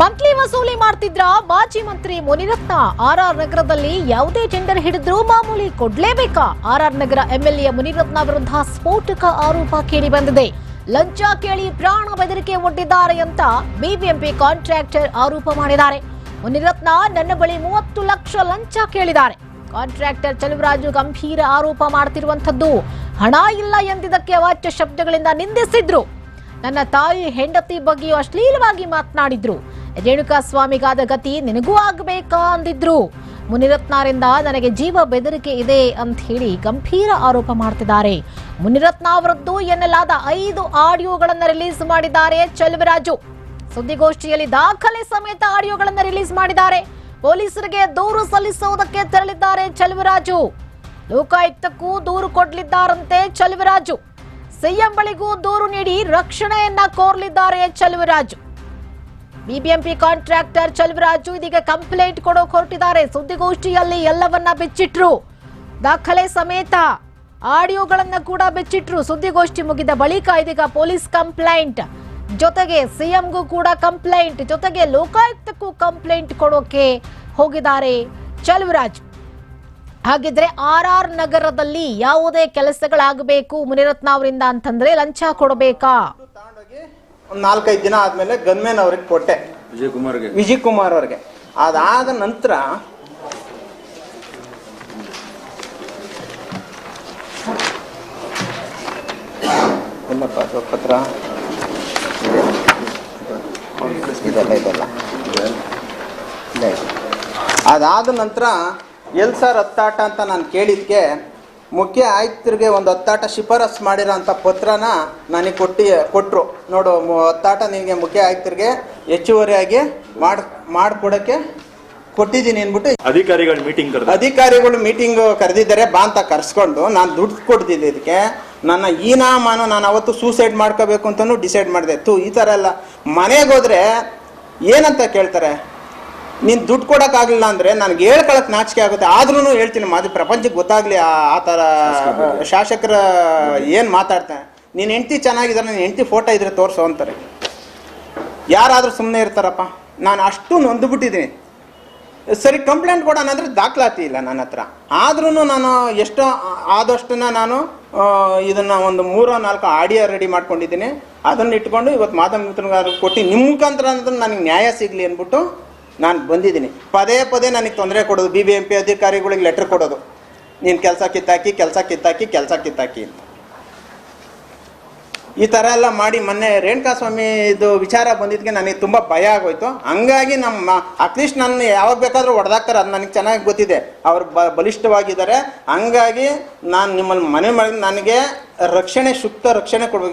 Monthly ವಸೂಲಿ ಮಾಡ್ತಿದ್ರ ಮಾಜಿ ಮಂತ್ರಿ ಮುನಿರತ್ನ ಆರ್ ಆರ್ ನಗರದಲ್ಲಿ ಯಾವುದೇ ಟೆಂಡರ್ ಹಿಡಿದ್ರೂ ಮಾಮೂಲಿ ಕೊಡ್ಲೇಬೇಕಾ? ಆರ್ ನಗರ ಎಂಎಲ್ಎ ಮುನಿರತ್ನ ವಿರುದ್ಧ ಸ್ಫೋಟಕ ಆರೋಪ ಕೇಳಿ ಬಂದಿದೆ. ಲಂಚ ಕೇಳಿ ಪ್ರಾಣ ಬೆದರಿಕೆ ಒಡ್ಡಿದ್ದಾರೆ ಅಂತ ಬಿಬಿಎಂಪಿ ಕಾಂಟ್ರಾಕ್ಟರ್ ಆರೋಪ ಮಾಡಿದ್ದಾರೆ. ಮುನಿರತ್ನ ನನ್ನ ಬಳಿ ಮೂವತ್ತು ಲಕ್ಷ ಲಂಚ ಕೇಳಿದ್ದಾರೆ. ಕಾಂಟ್ರಾಕ್ಟರ್ ಚಲುವರಾಜು ಗಂಭೀರ ಆರೋಪ ಮಾಡ್ತಿರುವಂತದ್ದು ಹಣ ಇಲ್ಲ ಎಂದಿದ್ದಕ್ಕೆ ಅವಾಚ್ಯ ಶಬ್ದಗಳಿಂದ ನಿಂದಿಸಿದ್ರು. ನನ್ನ ತಾಯಿ ಹೆಂಡತಿ ಬಗ್ಗೆಯೂ ಅಶ್ಲೀಲವಾಗಿ ಮಾತನಾಡಿದ್ರು. ರೇಣುಕಾ ಸ್ವಾಮಿಗಾದ ಗತಿ ನಿನಗೂ ಆಗಬೇಕಾ ಅಂದಿದ್ರು. ಮುನಿರತ್ನರಿಂದ ನನಗೆ ಜೀವ ಬೆದರಿಕೆ ಇದೆ ಅಂತ ಹೇಳಿ ಗಂಭೀರ ಆರೋಪ ಮಾಡ್ತಿದ್ದಾರೆ. ಮುನಿರತ್ನ ಅವರದ್ದು ಎನ್ನಲಾದ ಐದು ಆಡಿಯೋಗಳನ್ನು ರಿಲೀಸ್ ಮಾಡಿದ್ದಾರೆ ಚಲುವರಾಜು. ಸುದ್ದಿಗೋಷ್ಠಿಯಲ್ಲಿ ದಾಖಲೆ ಸಮೇತ ಆಡಿಯೋಗಳನ್ನು ರಿಲೀಸ್ ಮಾಡಿದ್ದಾರೆ. ಪೊಲೀಸರಿಗೆ ದೂರು ಸಲ್ಲಿಸುವುದಕ್ಕೆ ತೆರಳಿದ್ದಾರೆ ಚೆಲುವರಾಜು. ಲೋಕಾಯುಕ್ತಕ್ಕೂ ದೂರು ಕೊಡಲಿದ್ದಾರಂತೆ ಚಲುವರಾಜು. ಸಿಎಂ ಬಳಿಗೂ ದೂರು ನೀಡಿ ರಕ್ಷಣೆಯನ್ನ ಕೋರಲಿದ್ದಾರೆ ಚೆಲುವರಾಜು. ಬಿಬಿಎಂಪಿ ಕಾಂಟ್ರಾಕ್ಟರ್ ಚಲುವರಾಜು ಇದೀಗ ಕಂಪ್ಲೇಂಟ್ ಕೊಡೋಕ್ ಹೊರಟಿದ್ದಾರೆ. ಸುದ್ದಿಗೋಷ್ಠಿಯಲ್ಲಿ ಎಲ್ಲವನ್ನ ಬಿಚ್ಚಿಟ್ರು. ದಾಖಲೆ ಸಮೇತ ಆಡಿಯೋಗಳನ್ನ ಕೂಡ ಬಿಚ್ಚಿಟ್ರು. ಸುದ್ದಿಗೋಷ್ಠಿ ಮುಗಿದ ಬಳಿಕ ಇದೀಗ ಪೊಲೀಸ್ ಕಂಪ್ಲೇಂಟ್. ಜೊತೆಗೆ ಸಿಎಂಗೂ ಕೂಡ ಕಂಪ್ಲೇಂಟ್. ಜೊತೆಗೆ ಲೋಕಾಯುಕ್ತಕ್ಕೂ ಕಂಪ್ಲೇಂಟ್ ಕೊಡೋಕೆ ಹೋಗಿದ್ದಾರೆ ಚಲುವರಾಜ್. ಹಾಗಿದ್ರೆ ಆರ್ ಆರ್ ನಗರದಲ್ಲಿ ಯಾವುದೇ ಕೆಲಸಗಳಾಗಬೇಕು ಮುನಿರತ್ನ ಅವರಿಂದ ಅಂತಂದ್ರೆ ಲಂಚ ಕೊಡಬೇಕಾ? ಒಂದು ನಾಲ್ಕೈದು ದಿನ ಆದ್ಮೇಲೆ ಗನ್ಮೇನ್ ಅವ್ರಿಗೆ ಕೊಟ್ಟೆ. ವಿಜಯ್ ಕುಮಾರ್ಗೆ ವಿಜಯ್ ಕುಮಾರ್ ಅವ್ರಿಗೆ. ಅದಾದ ನಂತರ ಪತ್ರ ಇದೆಲ್ಲ ಇದೆಲ್ಲ. ಅದಾದ ನಂತರ ಎಲ್ ಸರ್ ಹತ್ತಾಟ ಅಂತ ನಾನು ಕೇಳಿದ್ಕೆ ಮುಖ್ಯ ಆಯುಕ್ತರಿಗೆ ಒಂದು ಹತ್ತಾಟ ಶಿಫಾರಸ್ ಮಾಡಿರೋ ಅಂಥ ಪತ್ರನ ನನಗೆ ಕೊಟ್ಟು ಕೊಟ್ಟರು ನೋಡು ಒತ್ತಾಟ ಹತ್ತಾಟ ನಿನಗೆ ಮುಖ್ಯ ಆಯುಕ್ತರಿಗೆ ಹೆಚ್ಚುವರಿಯಾಗಿ ಮಾಡಿ ಮಾಡಿಕೊಡೋಕ್ಕೆ ಕೊಟ್ಟಿದ್ದೀನಿ ಅಂದ್ಬಿಟ್ಟು ಅಧಿಕಾರಿಗಳು ಮೀಟಿಂಗ್ ಕರೆದ ಅಧಿಕಾರಿಗಳು ಮೀಟಿಂಗ್ ಕರೆದಿದ್ದಾರೆ ಬಾ ಅಂತ ಕರೆಸ್ಕೊಂಡು ನಾನು ದುಡ್ಡು ಕೊಡ್ತಿದ್ದೆ ಇದಕ್ಕೆ. ನನ್ನ ನಾಮಾನು ನಾನು ಅವತ್ತು ಸೂಸೈಡ್ ಮಾಡ್ಕೋಬೇಕು ಅಂತಲೂ ಡಿಸೈಡ್ ಮಾಡಿದೆ. ತು ಈ ಥರ ಎಲ್ಲ. ಮನೆಗೆ ಹೋದರೆ ಏನಂತ ಕೇಳ್ತಾರೆ? ನೀನು ದುಡ್ಡು ಕೊಡೋಕ್ಕಾಗಲಿಲ್ಲ ಅಂದರೆ ನನಗೆ ಹೇಳ್ಕೊಳಕ್ಕೆ ನಾಚಿಕೆ ಆಗುತ್ತೆ. ಆದ್ರೂ ಹೇಳ್ತೀನಿ ಮಾದು ಪ್ರಪಂಚಕ್ಕೆ ಗೊತ್ತಾಗಲಿ ಆ ಥರ ಶಾಸಕರ ಏನು ಮಾತಾಡ್ತಾನೆ ನೀನು ಹೆಂಡತಿ ಚೆನ್ನಾಗಿದ್ದಾರೆ ನೀನು ಹೆಂಡ್ತಿ ಫೋಟೋ ಇದ್ರೆ ತೋರಿಸು ಅಂತಾರೆ. ಯಾರಾದರೂ ಸುಮ್ಮನೆ ಇರ್ತಾರಪ್ಪ. ನಾನು ಅಷ್ಟು ನೊಂದುಬಿಟ್ಟಿದ್ದೀನಿ. ಸರಿ ಕಂಪ್ಲೇಂಟ್ ಕೊಡೋಣ ಅಂದರೆ ದಾಖಲಾತಿ ಇಲ್ಲ ನನ್ನ ಹತ್ರ. ಆದ್ರೂ ನಾನು ಎಷ್ಟೋ ಆದಷ್ಟನ್ನ ನಾನು ಇದನ್ನ ಒಂದು ಮೂರೋ ನಾಲ್ಕು ಆಡಿಯೋ ರೆಡಿ ಮಾಡ್ಕೊಂಡಿದ್ದೀನಿ. ಅದನ್ನ ಇಟ್ಕೊಂಡು ಇವತ್ತು ಮಿತ್ರಗಾರು ಕೊಟ್ಟು ನಿಮ್ಮ ಮುಖಾಂತರ ಅಂದ್ರೆ ನನಗೆ ನ್ಯಾಯ ಸಿಗಲಿ ಅಂದ್ಬಿಟ್ಟು ನಾನು ಬಂದಿದ್ದೀನಿ. ಪದೇ ಪದೇ ನನಗೆ ತೊಂದರೆ ಕೊಡೋದು. ಬಿ ಬಿ ಎಂ ಪಿ ಅಧಿಕಾರಿಗಳಿಗೆ ಲೆಟ್ರ್ ಕೊಡೋದು. ನೀನು ಕೆಲಸ ಕಿತ್ತಾಕಿ ಕೆಲಸ ಕಿತ್ತಾಕಿ ಕೆಲಸ ಕಿತ್ತಾಕಿ ಅಂತ. ಈ ಥರ ಎಲ್ಲ ಮಾಡಿ ಮೊನ್ನೆ ರೇಣುಕಾಸ್ವಾಮಿ ಇದು ವಿಚಾರ ಬಂದಿದ್ದಕ್ಕೆ ನನಗೆ ತುಂಬ ಭಯ ಆಗೋಯ್ತು. ಹಂಗಾಗಿ ನಮ್ಮ ಅಟ್ಲೀಸ್ಟ್ ನನ್ನ ಯಾವಾಗ ಬೇಕಾದರೂ ಹೊಡೆದಾಕ್ತಾರೆ. ಅದು ನನಗೆ ಚೆನ್ನಾಗಿ ಗೊತ್ತಿದೆ. ಅವ್ರು ಬ, ಬಲಿಷ್ಠವಾಗಿದ್ದಾರೆ. ಹಂಗಾಗಿ ನಾನು ನಿಮ್ಮಲ್ಲಿ ಮನೆ ಮಾಡಿ ನನಗೆ ರಕ್ಷಣೆ ಸೂಕ್ತ ರಕ್ಷಣೆ ಕೊಡ್ಬೇಕು.